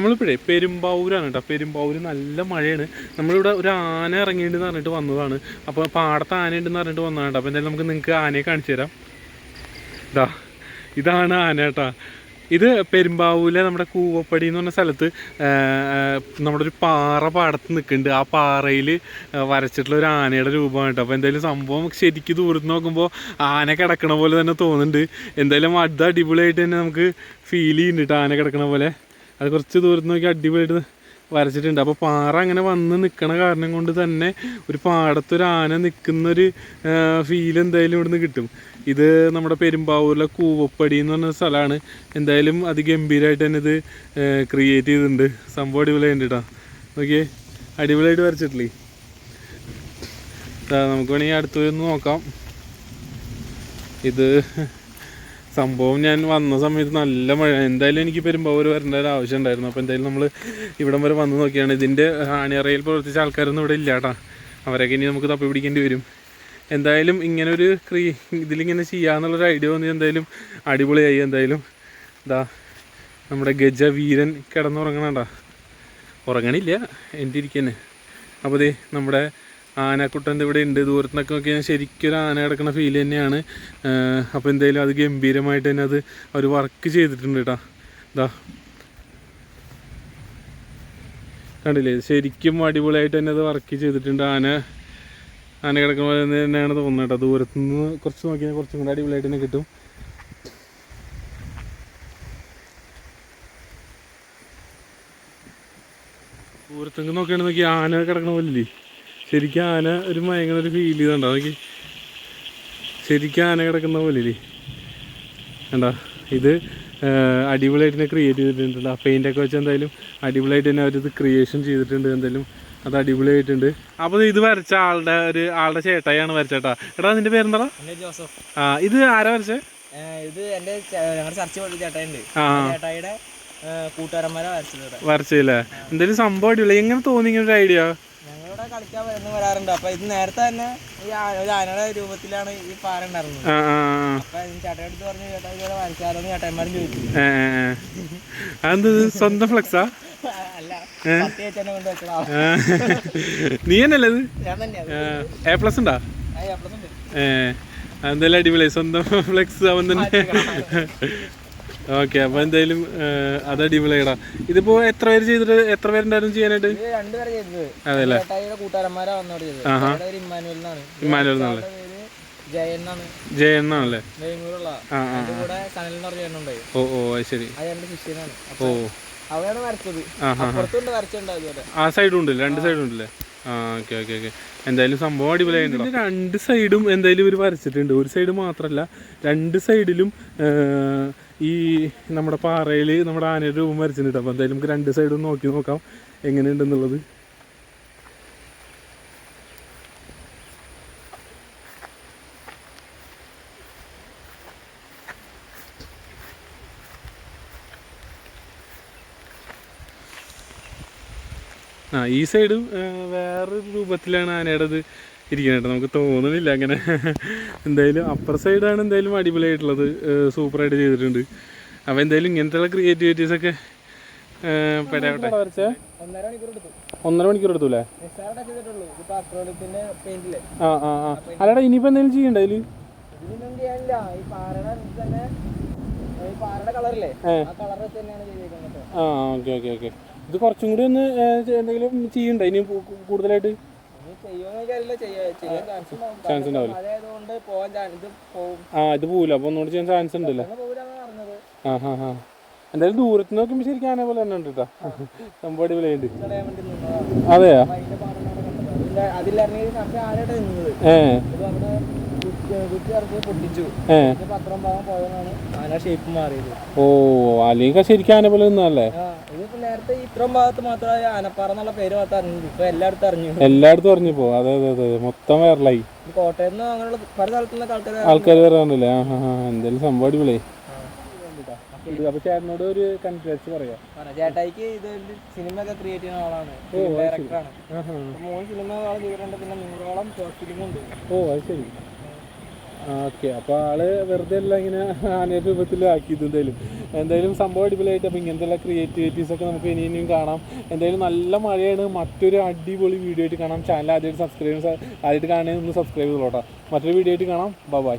നമ്മളിപ്പോഴേ പെരുമ്പാവൂരാണ് കേട്ടോ. പെരുമ്പാവൂര് നല്ല മഴയാണ്. നമ്മളിവിടെ ഒരു ആന ഇറങ്ങിയിട്ടുണ്ടെന്ന് പറഞ്ഞിട്ട് വന്നതാണ്. അപ്പോൾ പാടത്ത് ആന ഉണ്ടെന്ന് പറഞ്ഞിട്ട് വന്നതാണ് കേട്ടോ. അപ്പോൾ എന്തായാലും നമുക്ക് നിങ്ങൾക്ക് ആനയെ കാണിച്ചു തരാം. ഇതാ ഇതാണ് ആന കേട്ടോ. ഇത് പെരുമ്പാവൂലെ നമ്മുടെ കൂവപ്പടി എന്ന് പറഞ്ഞ സ്ഥലത്ത് നമ്മുടെ ഒരു പാറ പാടത്ത് നിൽക്കുന്നുണ്ട്. ആ പാറയിൽ വരച്ചിട്ടുള്ള ഒരു ആനയുടെ രൂപമാണ് കേട്ടോ. അപ്പോൾ എന്തായാലും സംഭവം ശരിക്കും ദൂരത്ത് നോക്കുമ്പോൾ ആന കിടക്കണ പോലെ തന്നെ തോന്നുന്നുണ്ട്. എന്തായാലും അത് അടിപൊളിയായിട്ട് തന്നെ നമുക്ക് ഫീൽ ചെയ്യുന്നുണ്ട് ആന കിടക്കണ പോലെ. അത് കുറച്ച് ദൂരത്ത് നോക്കി അടിപൊളിയായിട്ട് വരച്ചിട്ടുണ്ട്. അപ്പോൾ പാറ അങ്ങനെ വന്ന് നിൽക്കണ കാരണം കൊണ്ട് തന്നെ ഒരു പാടത്തൊരു ആന നിൽക്കുന്നൊരു ഫീൽ എന്തായാലും ഇവിടുന്ന് കിട്ടും. ഇത് നമ്മുടെ പെരുമ്പാവൂരിലെ കൂവപ്പടി എന്ന് പറഞ്ഞ സ്ഥലമാണ്. എന്തായാലും അതിഗംഭീരമായിട്ട് തന്നെ ഇത് ക്രിയേറ്റ് ചെയ്തിട്ടുണ്ട്. സംഭവം അടിപൊളിയായിട്ട് കേട്ടോ നോക്കിയേ അടിപൊളിയായിട്ട് വരച്ചിട്ടില്ലേ? നമുക്ക് വേണമെങ്കിൽ അടുത്ത് പോയി ഒന്ന് നോക്കാം. ഇത് സംഭവം ഞാൻ വന്ന സമയത്ത് നല്ല മഴ. എന്തായാലും എനിക്ക് പെരുമ്പാവൂർ വരേണ്ട ഒരു ആവശ്യം ഉണ്ടായിരുന്നു. അപ്പോൾ എന്തായാലും നമ്മൾ ഇവിടം വരെ വന്ന് നോക്കിയാണ്. ഇതിന്റെ ആണിയറയിൽ പ്രവർത്തിച്ച ആൾക്കാരൊന്നും ഇവിടെ ഇല്ല കേട്ടാ അവരൊക്കെ ഇനി നമുക്ക് തപ്പി പിടിക്കേണ്ടി വരും. എന്തായാലും ഇങ്ങനെ ഒരു ക്രീ ഇതിലിങ്ങനെ ചെയ്യാന്നുള്ളൊരു ഐഡിയ വന്ന് എന്തായാലും അടിപൊളിയായി. എന്തായാലും ഇതാ നമ്മുടെ ഗജവീരൻ കിടന്നുറങ്ങണണ്ട ഉറങ്ങണില്ല. എന്റെ ഇരിക്കന്നെ അപ്പോൾ ദേ നമ്മുടെ ആനക്കുട്ടന്റെ ഇവിടെ ഉണ്ട്. ദൂരത്ത് നിന്നൊക്കെ നോക്കിയാൽ ശരിക്കും ഒരു ആന കിടക്കുന്ന ഫീൽ തന്നെയാണ്. അപ്പോൾ എന്തായാലും അത് ഗംഭീരമായിട്ട് തന്നെ അത് അവർ വർക്ക് ചെയ്തിട്ടുണ്ട് കേട്ടോ ഇതാ കണ്ടില്ലേ? ശരിക്കും അടിപൊളിയായിട്ട് തന്നെ അത് വർക്ക് ചെയ്തിട്ടുണ്ട്. ആന ആന കിടക്കുന്ന പോലെ തന്നെ തന്നെയാണ് തോന്നുന്നത് കേട്ടോ ദൂരത്ത് നിന്ന് കുറച്ച് നോക്കിയാൽ കുറച്ചും കൂടെ അടിപൊളിയായിട്ട് തന്നെ കിട്ടും. ദൂരത്തേക്ക് നോക്കിയാണെങ്കിൽ നോക്കി ആന കിടക്കണ പോലെ ശരിക്കും ആന ഒരു മയങ്ങണ ഒരു ഫീൽ ചെയ്തുണ്ടോ നോക്കി. ശരിക്കും ആന കിടക്കുന്ന പോലെ കണ്ടോ? ഇത് അടിപൊളിയായിട്ട് തന്നെ ക്രിയേറ്റ് ചെയ്തിട്ടുണ്ട്. ആ പെയിന്റ് ഒക്കെ വെച്ച് എന്തായാലും അടിപൊളിയായിട്ട് തന്നെ അവരിത് ക്രിയേഷൻ ചെയ്തിട്ടുണ്ട് എന്തായാലും. അത് അടിപൊളിയായിട്ടുണ്ട്. അപ്പോൾ ഇത് വരച്ച ആളുടെ ഒരു ആളുടെ ചേട്ടായാണ് വരച്ചേട്ടാ. എടാ നിന്റെ പേരെന്താ ജോസഫ്. ആ ഇത് ആരാ വരച്ചേ? ഇത് എന്റെ ഞങ്ങളുടെ ചർച്ച ചേട്ടായിണ്ട്. ചേട്ടായിയുടെ കൂട്ടുകാരന്മാരെ വരച്ചത് വരച്ചില്ലേ എന്തായാലും സംഭവം അടിപൊളി. എങ്ങനെ തോന്നി ഇങ്ങനെ ഒരു ഐഡിയ കളിക്കാൻ വരുന്ന വരാറുണ്ട്. അപ്പൊ ഇത് നേരത്തെ തന്നെ ഈ ഒരു ആനയുടെ രൂപത്തിലാണ് ഈ പാറ ഉണ്ടായിരുന്നത്. അപ്പൊ ചേട്ടൻ അടുത്ത് പറഞ്ഞു ചേട്ടാ ഇതുവരെ വരച്ചാലോന്ന് ചേട്ടന്മാരും ചോദിച്ചു. അതെന്ത് സ്വന്തം ഫ്ലെക്സാ? നീ തന്നെയല്ലേ എ പ്ലസ് ഉണ്ടാ. ഏ എന്തായാലും അടിപൊളി സ്വന്തം ഫ്ലെക്സ് അവൻ തന്നെ. ഓക്കെ അപ്പൊ എന്തായാലും അത് അടിപൊളിയാടാ ഇതിപ്പോ എത്ര പേര് ചെയ്തിട്ട് എത്ര പേരുണ്ടായിരുന്നു ചെയ്യാനായിട്ട്? അതെല്ലേ? ഇമ്മാനുവൽ ചേട്ടനുണ്ടായി ഓ ഓ ശരി. ഓ. ആ സൈഡും ഉണ്ടല്ലേ? രണ്ട് സൈഡും ഉണ്ടല്ലേ? ആ ഓക്കെ ഓക്കെ ഓക്കെ. എന്തായാലും സംഭവം അടിപൊളിയായിട്ടുണ്ട് രണ്ട് സൈഡും എന്തായാലും ഇവർ വരച്ചിട്ടുണ്ട്. ഒരു സൈഡ് മാത്രമല്ല രണ്ട് സൈഡിലും ഈ നമ്മുടെ പാറയിൽ നമ്മുടെ ആനയുടെ രൂപം വരച്ചിട്ടുണ്ട്. അപ്പോൾ എന്തായാലും നമുക്ക് രണ്ട് സൈഡും നോക്കി നോക്കാം. എങ്ങനെയുണ്ടെന്നുള്ളത്. ആ ഈ സൈഡും വേറൊരു രൂപത്തിലാണ് ആനയുടേത്. ഇരിക്കുന്നത് നമുക്ക് തോന്നുന്നില്ല അങ്ങനെ. എന്തായാലും അപ്പർ സൈഡാണ് എന്തായാലും അടിപൊളിയായിട്ടുള്ളത് സൂപ്പറായിട്ട് ചെയ്തിട്ടുണ്ട്. അപ്പോൾ എന്തായാലും ഇങ്ങനത്തെയുള്ള ക്രിയേറ്റിവിറ്റീസ് ഒക്കെ പെടാവട്ടെ. ഒന്നര മണിക്കൂർ എടുത്തു. ഒന്നര മണിക്കൂർ എടുത്തൂലേ ആ ആ ആ. അല്ലടാ ഇനിയിപ്പോ എന്തെങ്കിലും ചെയ്യണ്ടേ അതിൽ? ആ കളർ വെച്ച് തന്നെയാണ് ചെയ്തേക്കുന്നത്. ആ ഓക്കെ ഓക്കെ ഓക്കെ. ഇത് കുറച്ചും കൂടി ഒന്ന് എന്തെങ്കിലും ചെയ്യണ്ടേ? ഇനി കൂടുതലായിട്ട്? ചാൻസ് ഉണ്ടാവും. ചാൻസ് ഉണ്ടാവില്ല. ആ ഇത് പോവില്ല. അപ്പൊ ഒന്നുകൂടി ചെയ്യാൻ ചാൻസ് ഉണ്ടല്ലേ? ആ ഹാ ഹാ. എന്തായാലും ദൂരത്ത് നോക്കുമ്പോൾ ശരിക്കും ആന പോലെ തന്നെ ഉണ്ട് കേട്ടോ സംഭവം അടിപൊളിയുണ്ട് അതെയാ? ഏ. ഓ അല്ലെങ്കിൽ ശരിക്കും ആന പോലെ നിന്നല്ലേ നേരത്തെ ഇത്രയും ഭാഗത്ത് മാത്രമേ ആനപ്പാറ എന്നുള്ള പേര് മാത്രം അറിഞ്ഞു ഇപ്പൊ എല്ലായിടത്തും അറിഞ്ഞു. എല്ലായിടത്തും അറിഞ്ഞു പോ. അതെ അതെ അതെ. മൊത്തം വൈറലായി. ഈ കോട്ടയം നിന്ന് അങ്ങനെയുള്ള പല സ്ഥലത്തു നിന്നൊക്കെ ആൾക്കാർ ആൾക്കാർ വരാറില്ലേ ആ ഹാ ഹാ എന്തായാലും സംഭവം അടിപൊളി അപ്പൊ ചേട്ടനോട് ഒരു കൺഗ്രാറ്റ്സ് പറയാം. ചേട്ടായിക്ക് ഇത് സിനിമ ഒക്കെ ക്രിയേറ്റ് ചെയ്യുന്ന ആളാണ്. ഡയറക്ടറാണ് മൂന്ന് സിനിമ ചെയ്തിട്ടുണ്ട്. പിന്നെ നൂറോളം ഷോർട്ട് ഓ അത് ശരി. ഓക്കെ അപ്പോൾ ആൾ വെറുതെ അല്ല ഇങ്ങനെ ആനയുടെ രൂപത്തിലാക്കിയത് എന്തായാലും. എന്തായാലും സംഭവം അടിപൊളിയായിട്ട്. അപ്പോൾ ഇങ്ങനത്തെ ക്രിയേറ്റിവിറ്റീസ് ഒക്കെ നമുക്ക് ഇനി ഇനിയും കാണാം. എന്തായാലും നല്ല മഴയാണ്. മറ്റൊരു അടിപൊളി വീഡിയോ ആയിട്ട് കാണാം. ചാനൽ ആദ്യമായിട്ട് സബ്സ്ക്രൈബ് ആദ്യമായിട്ട് കാണണമെങ്കിൽ ഒന്ന് സബ്സ്ക്രൈബ് ചെയ്തോട്ടാ മറ്റൊരു വീഡിയോ ആയിട്ട് കാണാം. ബൈ